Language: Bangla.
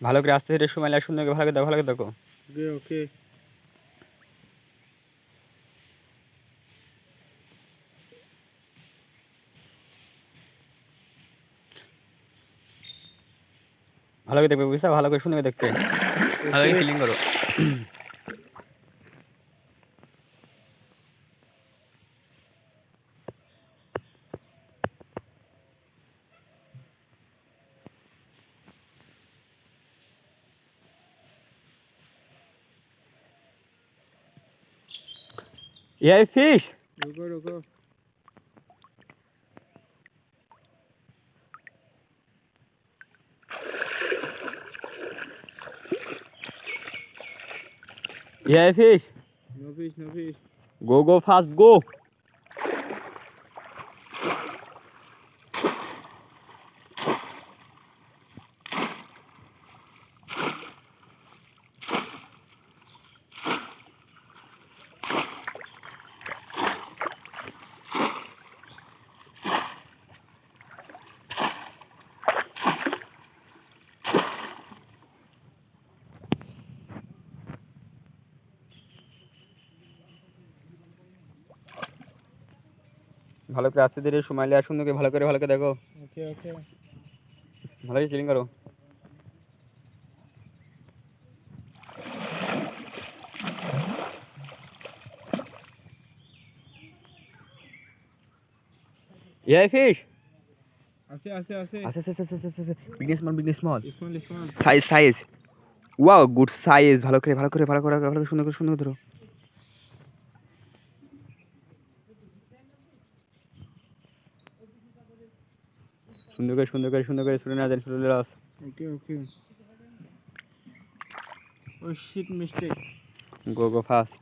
ভালো করে আস্তে ধীরে সময় লাগে সুন্দর করে ভালো করে দেখো ভালো করে দেখো। ওকে ভালো করে দেখবে বুঝছ? ভালো করে শুনবে দেখতে। ভালো করে ফিলিং করো। E aí, fiz? Jogou, jogou. E aí, fiz? Não fiz, não fiz. Gol, gol, faz gol. ভালো করে আসতে ধীরে সময় নিয়ে আসুন তোকে ভালো করে ভালো করে দেখো। ওকে ওকে। ভালো করে চিলিং করো। এই ফিশ? আছে আছে আছে। Small small size size wow good size ভালো করে ভালো করে ভালো করে ভালো করে সুন্দর করে সুন্দর ধরো। সুন্দর করে সুন্দর করে সুন্দর করে ছুটে না দেন ছুটে loss. Okay okay. Oh shit mistake go go fast